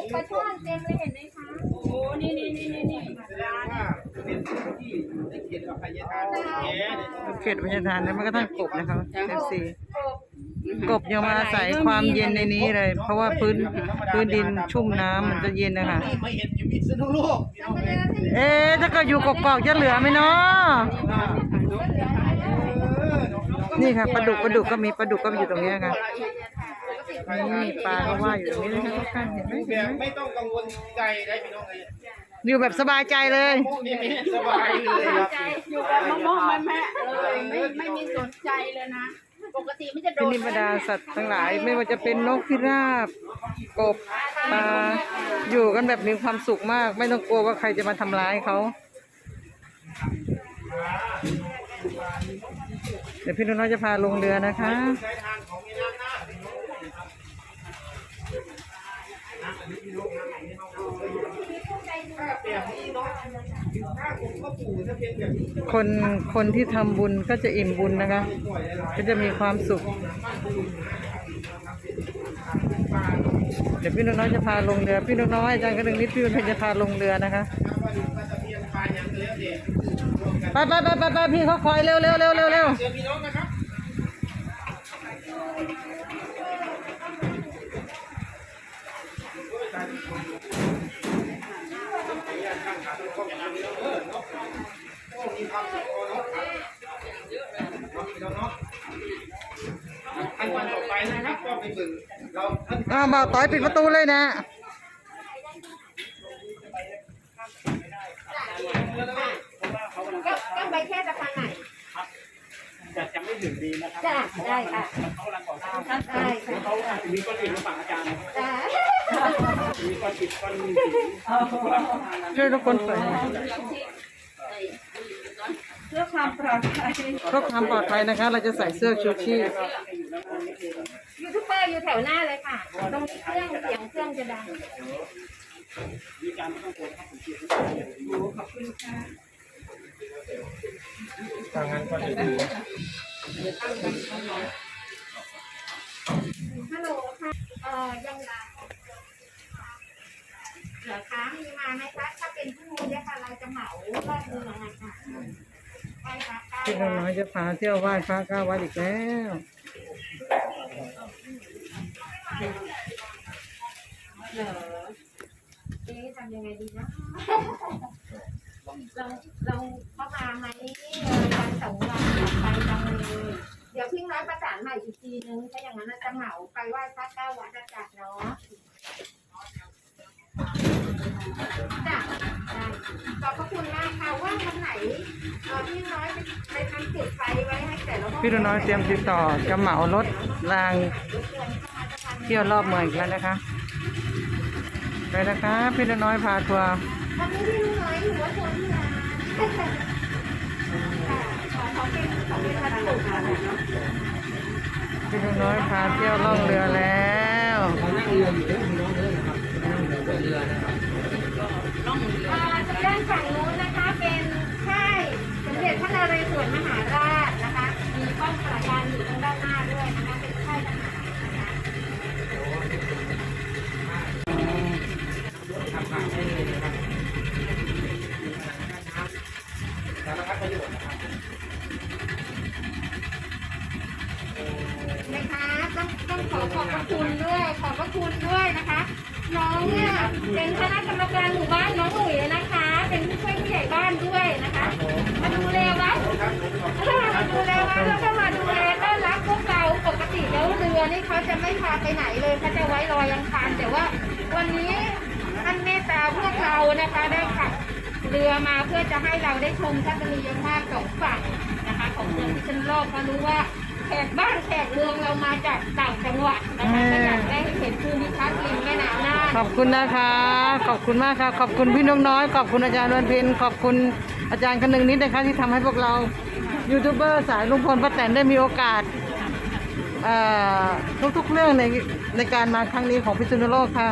กปลาช่อนเต็มเลยเห็นไหมคะ โอ้นี่นี่นี่นี่นี่ร้านว่าเป็นที่ได้เขียนกับพยาธานแย่เนี่ยเขตพญาทานและมันก็ทั้งกบนะคะเอฟซีกบกบยังมาอาศัยความเย็นในนี้เลย เพราะว่าพื้นพื้นดินชุ่มน้ำมันจะเย็นนะคะ ไม่เห็นอยู่พิษณุโลกพี่น้องเลยเอ๊ะถ้าเกิดอยู่กอกจะเหลือไหมเนาะ นี่ค่ะปลาดุกปลาดุกก็มีปลาดุกก็อยู่ตรงเนี้ยค่ะนี่ปลาก็ว่าอยู่ตรงนี้นะคะทุกท่านเห็นไหมแบเห็นบไหมไม่ต้องกังวลใจได้พี่น้องเลยอยู่แบบสบายใจเลยพวกนี้สบายเลยครับใจอยู่กับมะม่วงแม่แม่เลยไม่ไม่มีสนใจเลยนะปกติไม่จะโดเป็นนนิบรรดาสัตว์ทั้งหลายไม่ว่าจะเป็นนกพิราบกบปลาอยู่กันแบบมีความสุขมาก ไม่ต้องกลัวว่าใครจะมาทำร้ายเขา เดี๋ยวพี่นุ่นน้อยจะพาลงเรือนะคะคนคนที่ทำบุญก็จะอิ่มบุญนะคะ ก็จะมีความสุข เดี๋ยวพี่นุ่นน้อยจะพาลงเรือ พี่นุ่นน้อยอาจารย์กระดึงนิดพี่นุ่นจะพาลงเรือนะคะ ไปไปไปไปไปพี่เขาคอยเร็วเร็วเร็วเร็วเร็วเจอพี่น้องนะครับขั้นตอนต่อไปนะครับก็ไปฝึกเราท่านอ้าวบ่าวต่อยปิดประตูเลยนะ ก็ก็ไปแค่สะพานไหนจะจะไม่ถึงดีนะครับจ้ะได้ค่ะเขากำลังก่อสร้างได้ค่ะเขาอาจจะมีก้อนอิฐมาฝังอาจารย์นะครับจ้ะมีก้อนอิฐก้อนหินช่วยทุกคนใส่เพื่อความปลอดภัยเพื่อความปลอดภัยนะคะ เราจะใส่เสื้อชูชีพยูทูบเบอร์อยู่แถวหน้าเลยค่ะตรงนี้เครื่องเสียงเครื่องจะดัง มีการไม่ต้องกลัวครับผมเชื่อทางนั้นก็จะดีฮัลโหลค่ะเอ่อยังดังเหลือค้างมีมาไหมคะถ้าเป็นพรุ่งนี้เนี่ยค่ะเราจะเหมารอบเมืองนะคะไปค่ะพี่น้อยจะพาเที่ยวไหว้พระเก้าวัดอีกแล้วเหรอเอ๊ะทำยังไงดีนะเราเราเข้ามาไหมวันสองวันไปจังเลย เดี๋ยวพี่น้อยประสานใหม่อีกทีนึงถ้าอย่างนั้นจะเหมาไปไหว้พระเก้าวัดอาจารเนาะจ้ะได้ขอบพระคุณมากค่ะว่าวันไหนเออพี่น้อยไปไปทำจุดไฟไว้ให้แต่ละห้องพี่น้อยเตรียมติดต่อจะเหมารถรางเที่ยวรอบเมืองอีกแล้วนะคะ ไปนะครับพี่น้อยพาทัวร์วันนี้พี่น้อยอยู่ว่าชวนที่ร้านค่ะขอขอเป็นขอเป็นพันธุ์พี่นุ่นน้อยพาเที่ยวล่องเรือแล้วอ่าทางด้านฝั่งนู้นนะคะเป็นค่ายสมเด็จพระนเรศวรมหาราชนะคะ มีป้อมปราการอยู่ทางด้านหน้าด้วยนะคะเป็นค่ายทหารนะคะนะคะต้องต้ องขอบพระคุณด้วยขอบพระคุณด้วยนะคะ น้องเนี่ยเป็นคณะกรรมการหมู่บ้านน้องหนุ่ยนะคะ เป็นผู้ช่วยผู้ใหญ่บ้านด้วยนะคะ มาดูแลวัดมาดูแลวัดแล้วก็มาดูแลต้อนรับพวกเราปกติแล้วเรือนี่เขาจะไม่พาไปไหนเลยเขาจะไว้รอยังคานแต่ว่า วันนี้ท่านเมตตาพวกเรานะคะได้ขับเรือมาเพื่อจะให้เราได้ชมทัศนียภาพสองฝั่งนะคะ ของเมืองพิษณุโลกเพราะรู้ว่า ขกบ้านแขกเมืองเรามาจากต่างจังหวัดนะคะก็อยากได้เห็นภูมิทัศน์ริมแม่น้ำน่าน ขอบคุณนะคะ ขอบคุณมากค่ะ ขอบคุณพี่นกน้อย ขอบคุณอาจารย์วันเพ็ญขอบคุณอาจารย์คนหนึ่งนิดนะคะที่ทำให้พวกเรายูทูบเบอร์สายลุงพลป้าแตนได้มีโอกาสเอ่อทุกๆเรื่องในในการมาครั้งนี้ของพิษณุโลกค่ะ